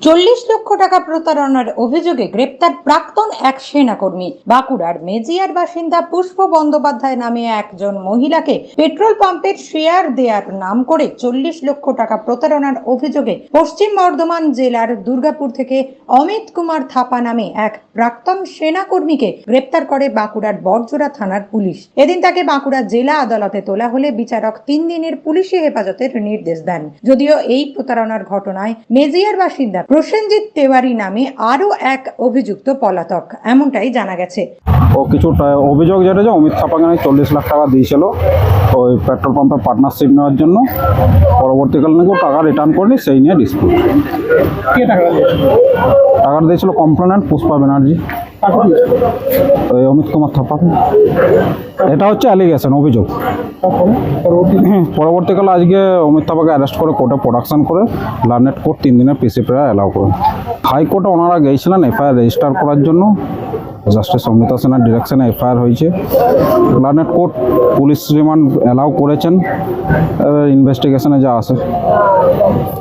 চল্লিশ লক্ষ টাকা প্রতারণার অভিযোগে গ্রেপ্তার প্রাক্তন এক সেনাকর্মী। বাঁকুড়ার মেজিয়ার বাসিন্দা পুষ্প বন্দ্যোপাধ্যায় নামে একজন মহিলাকে পেট্রোল পাম্পের শেয়ার দেয়ার নাম করে চল্লিশ লক্ষ টাকা প্রতারণার অভিযোগে পশ্চিম বর্ধমান জেলার দুর্গাপুর থেকে অমিত কুমার থাপা নামে এক প্রাক্তন সেনাকর্মীকে গ্রেপ্তার করে বাঁকুড়ার বড়জোড়া থানার পুলিশ। এদিন তাকে বাঁকুড়া জেলা আদালতে তোলা হলে বিচারক তিন দিনের পুলিশি হেফাজতের নির্দেশ দেন। যদিও এই প্রতারণার ঘটনায় মেজিয়ার বাসিন্দা প্রসেনজিৎ তেওয়ারি নামে আরও এক অভিযুক্ত পলাতক এমনটাই জানা গেছে। ও কিছু অভিযোগ যেটা যে অমিত থাপাকে চল্লিশ লাখ টাকা দিয়েছিল ওই পেট্রোল পাম্পের পার্টনারশিপ নেওয়ার জন্য। পরবর্তীকালে নাকি ও টাকা রিটার্ন করেনি সেই নিয়ে ডিসপিউট কে টাকা টাকাটা দিয়েছিল কমপ্লেনেন্ট পুষ্পা ব্যানার্জি। ওই অমিত কুমার থাপা এটা হচ্ছে অ্যালিগেশন অভিযোগ। পরবর্তীকালে আজকে অমিত থাপাকে অ্যারেস্ট করে কোর্টে প্রোডাকশন করে, লার্নেট কোর্ট তিন দিনের পিসি প্রেয়ার অ্যালাউ করে। হাইকোর্টে ওনারা গিয়েছিলেন এফআইআর রেজিস্টার করার জন্য। জাস্টিস অমিতা সেনার ডিরেকশনে এফআইআর হয়েছে। Learned court police remand allow করেছেন। ইনভেস্টিগেশনে যা আসে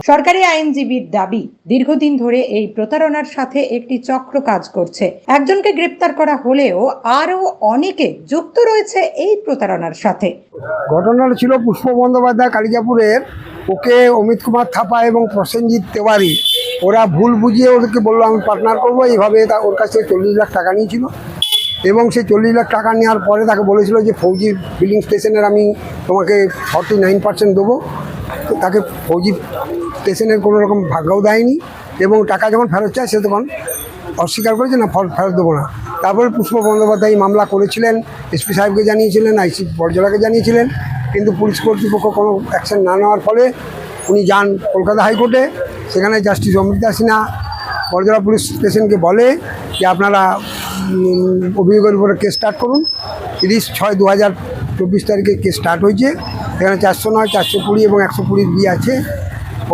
সরকারি আইনজীবীর দাবি দীর্ঘদিন ধরে এই প্রতারণার সাথে একটি চক্র কাজ করছে। একজনকে গ্রেপ্তার করা হলেও আরও অনেকে যুক্ত রয়েছে এই প্রতারণার সাথে। ঘটনাটা ছিল পুষ্প বন্দ্যোপাধ্যায় কালিকাপুরের ওকে অমিত কুমার থাপা এবং প্রসেনজিৎ তেওয়ারি ওরা ভুল বুঝিয়ে ওদেরকে বলল, আমি পার্টনার করব। এইভাবে তা ওর কাছ থেকে চল্লিশ লাখ টাকা নিয়েছিল। এবং সেই চল্লিশ লাখ টাকা নেওয়ার পরে তাকে বলেছিল যে ফৌজি ফিলিং স্টেশনের আমি তোমাকে ফর্টি নাইন পার্সেন্ট দেবো। তাকে ফৌজি স্টেশনের কোনো রকম ভাগ্যও দেয়নি এবং টাকা যখন ফেরত চায়, সে তখন অস্বীকার করেছে, না ফেরত দেবো না। তারপরে পুষ্প বন্দ্যোপাধ্যায় মামলা করেছিলেন, এসপি সাহেবকে জানিয়েছিলেন, আইসি বড়জলাকে জানিয়েছিলেন। কিন্তু পুলিশ কর্তৃপক্ষ কোনো অ্যাকশন না নেওয়ার ফলে উনি যান কলকাতা হাইকোর্টে। সেখানে জাস্টিস অমৃতা সিনহা বড়জলা পুলিশ স্টেশনকে বলে যে আপনারা অভিযোগের উপরে কেস স্টার্ট করুন। তিরিশ ছয় দু হাজার চব্বিশ তারিখে কেস স্টার্ট হয়েছে। এখানে চারশো নয়, চারশো কুড়ি এবং একশো কুড়ির বিয়ে আছে।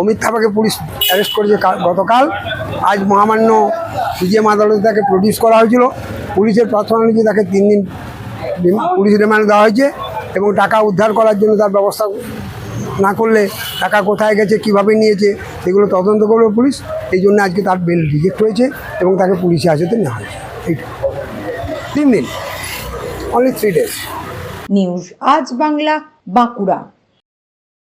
অমিত থাপাকে পুলিশ অ্যারেস্ট করেছে গতকাল। আজ মহামান্য সিজিএম আদালতে তাকে প্রডিউস করা হয়েছিল। পুলিশের প্রার্থনা অনুযায়ী তাকে তিন দিন পুলিশ রিমান্ড দেওয়া হয়েছে এবং টাকা উদ্ধার করার জন্য তার ব্যবস্থা না করলে টাকা কোথায় গেছে, কীভাবে নিয়েছে, এগুলো তদন্ত করবে পুলিশ। এই জন্য আজকে তার বেল রিজেক্ট হয়েছে এবং তাকে পুলিশে হাজতে নেওয়া হয়েছে। এইটা তিন দিন। অনলি থ্রি ডেজ নিউজ আজ বাংলা বাঁকুড়া।